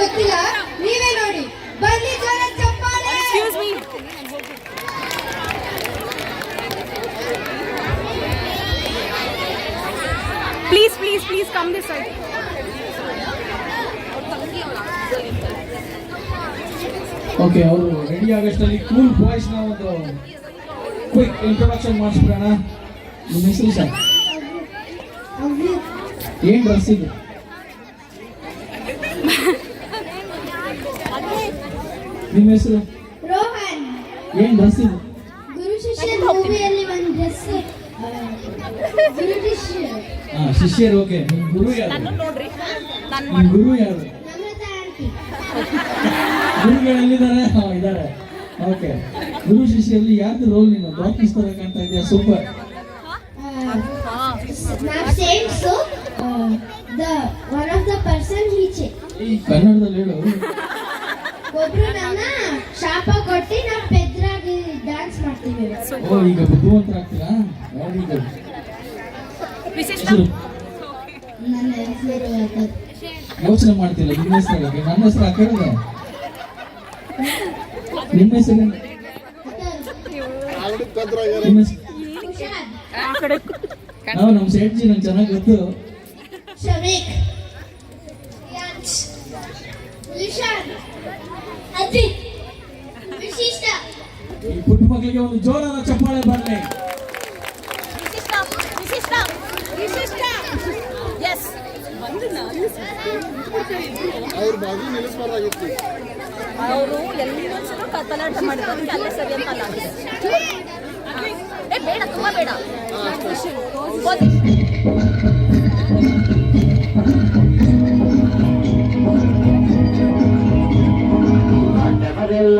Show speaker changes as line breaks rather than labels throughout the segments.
ಗೊತ್ತಿಲ್ಲ. ನೀವೇ ನೋಡಿ. ಬನ್ನಿ ಜೋರ ಚಪ್ಪಾಳೆ.
Please please please please, please come this side.
Okay ಅವರು ರೆಡಿ ಆಗೋಷ್ಟರಲ್ಲಿ ಕೂಲ್ ಬಾಯ್ಸ್ನ ಒಂದು ಕ್ವಿಕ್ ಇಂಟ್ರೊಡಕ್ಷನ್ ಮಾಡಿಸ್ಬಿಡೋಣ. ನಿಮ್ಮ ಹೆಸರು ಸರ್? ಏನು ಡ್ರೆಸ್ ಇದು? ನಿಮ್ಮ ಹೆಸರು?
ರೋಹನ್.
ಏನ್ ಡ್ರೆಸ್ ಇದು?
ಗುರು ಶಿಷ್ಯ ಮೂವಿಯಲ್ಲಿ ಒಂದು ಡ್ರೆಸ್ ಗುರು ಶಿಷ್ಯ.
ಹಾ ಶಿಷ್ಯರು ಓಕೆ ನಿಮ್ಮ ಗುರು ಯಾರು?
ನಾನು ನೋಡ್ರಿ. ನಾನು
ನಿಮ್ಮ ಗುರು ಯಾರು?
ನಮ್ರತ ಆಂಟಿ.
ಗುರುಗಳು ಎಲ್ಲಿದ್ದಾರೆ ಹಾಂ ಇದ್ದಾರೆ. ಓಕೆ ಗುರು ಶಿಷ್ಯರಲ್ಲಿ ಯಾರ್ದು ರೋಲ್ ನೀನು? ಡಾಕ್ಟರ್ಸ್ ತರ ಕಾಣ್ತಾ ಇದೆಯಾ? ಸೂಪರ್
ನಾವು same so the one of the person ಈಚೆ.
ಈ ಕನ್ನಡದಲ್ಲಿ ಹೇಳು. ಹೆಸರು? ಯೋಚನೆ ಮಾಡ್ತಿಲ್ಲ ನಿಮ್ಮ ಹೆಸರು ಹೇಗೆ? ನನ್ನ ಹೆಸರು ಹಾಕಿದ್ರೆ ನಿಮ್ಮ ಹೆಸರು? ನಿಮ್ಮ ಹೆಸರು?
ಹುಷಾರ್
ಆ ಕಡೆ
ನಾವು ನಮ್ಮ ನಂಗೆ ಚೆನ್ನಾಗಿ ಗೊತ್ತು.
ಅಜಿತ್.
ಪುಟ್ಟ ಮಕ್ಕಳಿಗೆ ಒಂದು ಜೋರಾದ ಚಪ್ಪಾಳೆ ಬರಲಿ
ವಿಶಿಷ್ಟ ವಿಶಿಷ್ಟ ವಿಶಿಷ್ಟ ಎಸ್ ಬಂದು ನಾನು
ಅವ್ರ ಬಾಜು ನಿಲ್ಲಿಸ್ಬಾರ್ದಾಗಿತ್ತು
ಅವರು ಎಲ್ಲರೂ ಕತ್ತಲಾಟ ಮಾಡಿದ್ರು ಅದಕ್ಕೆ ಅಲ್ಲೇ ಸರಿ ಅಂತ ಅಲ್ಲ ಏ ಬೇಡ ತುಂಬಾ ಬೇಡ ಓದಿ.
ದೊಡ್ಡವರೆಲ್ಲ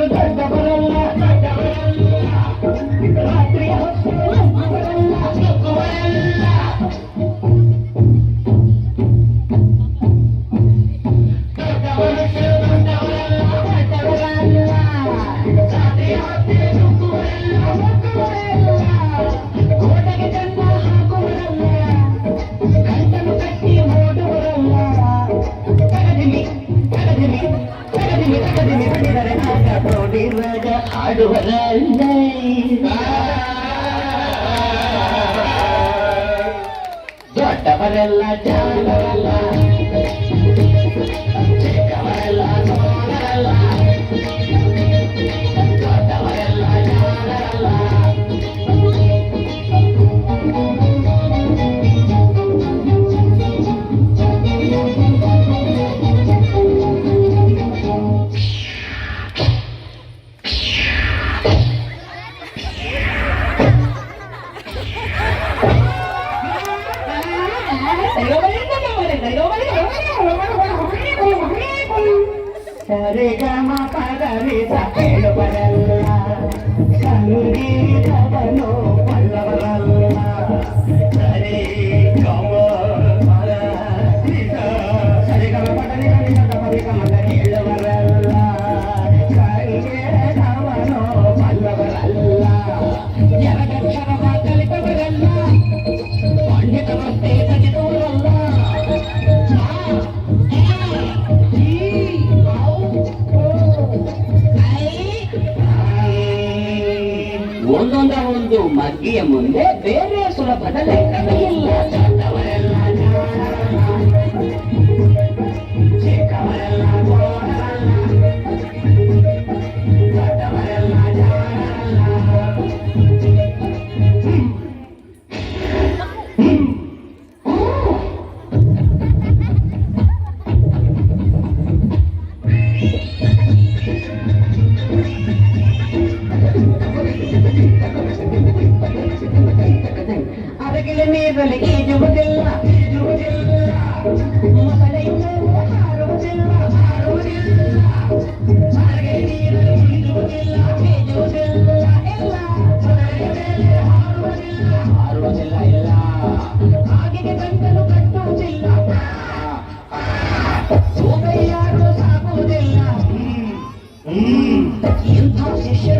ಮನುಷ್ಯರು ದೊಡ್ಡವರೆಲ್ಲ ಜಾಣರಲ್ಲ సరిగమ పదవి సపేలు పడల్లా సంగీతవను పల్లవల్లా ಒಂದು ಮಗ್ಗಿಯ ಮುಂದೆ ಬೇರೆ ಸುಲಭದ ಲೆಕ್ಕವೇ ನೀರಲ್ಲಿ ಈಜುವುದಿಲ್ಲ ಈಜುವುದಿಲ್ಲ ಮೊಸಳೆಯು ಮೇಲೆ ಹಾರುವುದಿಲ್ಲ ಹಾರುವುದಿಲ್ಲ ಸಾರಿಗೆ ನೀರಲ್ಲಿ ಈಜುವುದಿಲ್ಲ ಈಜುವುದಿಲ್ಲ ಇಲ್ಲ ಮೊಸಳೆಯ ಮೇಲೆ ಹಾರುವುದಿಲ್ಲ ಹಾರುವುದಿಲ್ಲ ಇಲ್ಲ ಹಾಗೆಯೇ ಗಂಟಲು ಕಟ್ಟುವುದಿಲ್ಲ ಸೋದರಿಯಾರು ಸಾಕುವುದಿಲ್ಲ ಹ್ಮ್. ಇಂಥ ಶಿಷ್ಯರು